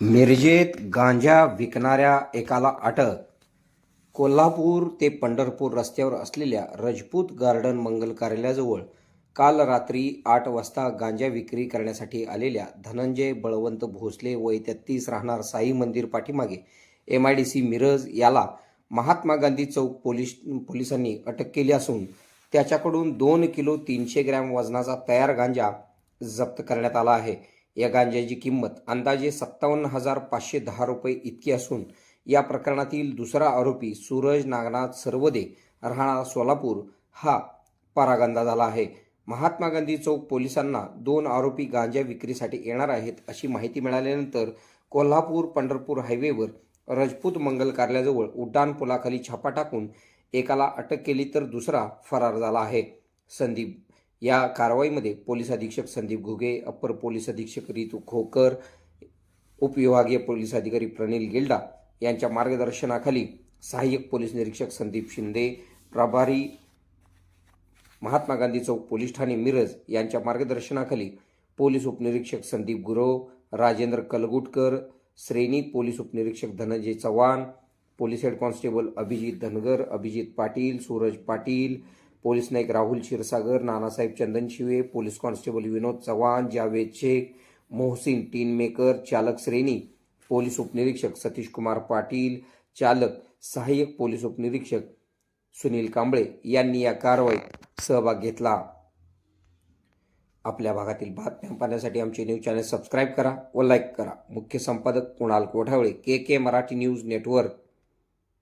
मिरजेत गांजा विकणाऱ्या एकाला अटक. कोल्हापूर ते पंढरपूर रस्त्यावर असलेल्या रजपूत गार्डन मंगल कार्यालयाजवळ काल रात्री आठ वाजता गांजा विक्री करण्यासाठी आलेल्या धनंजय बळवंत भोसले वय तेहतीस राहणार साई मंदिर पाठीमागे M I D C Miraj याला महात्मा गांधी चौक पोलीस पोलिसांनी अटक केली असून त्याच्याकडून दोन किलो तीनशे ग्रॅम वजनाचा तयार गांजा जप्त करण्यात आला आहे. या गांजाची किंमत अंदाजे सत्तावन्न हजार पाचशे दहा रुपये इतकी असून या प्रकरणातील दुसरा आरोपी सूरज नागनाथ सर्वदे राहणार सोलापूर हा परागंदा झाला आहे. महात्मा गांधी चौक पोलिसांना दोन आरोपी गांजा विक्रीसाठी येणार आहेत अशी माहिती मिळाल्यानंतर कोल्हापूर पंढरपूर हायवेवर रजपूत मंगल कार्यालयाजवळ उड्डाण पुलाखाली छापा टाकून एकाला अटक केली तर दुसरा फरार झाला आहे. संदीप या कारवाईमध्ये पोलीस अधीक्षक संदीप घुगे अप्पर पोलीस अधीक्षक रितू खोकर उपविभागीय पोलीस अधिकारी प्रणील गिल्डा यांच्या मार्गदर्शनाखाली सहाय्यक पोलीस निरीक्षक संदीप शिंदे प्रभारी महात्मा गांधी चौक पोलीस ठाणे मिरज यांच्या मार्गदर्शनाखाली पोलीस उपनिरीक्षक संदीप गुरव राजेंद्र कलगुटकर श्रेणी पोलीस उपनिरीक्षक Dhananjay Chavan police head constable Abhijit Dhangar Abhijit Patil Suraj Patil police Naik Rahul Kshirsagar Nanasaheb Chandanshive police constable Vinod Chavan Javed Shaikh Mohsin tin maker चालक श्रेणी पोलीस उपनिरीक्षक सतीश कुमार पाटील चालक सहाय्यक पोलीस उपनिरीक्षक सुनील कांबळे यांनी या कारवाईत सहभाग घेतला. आपल्या भागातील बातम्या पाहण्यासाठी आमचे न्यूज चॅनल सबस्क्राईब करा व लाईक करा. मुख्य संपादक Kunal Kothawale K K Marathi news network.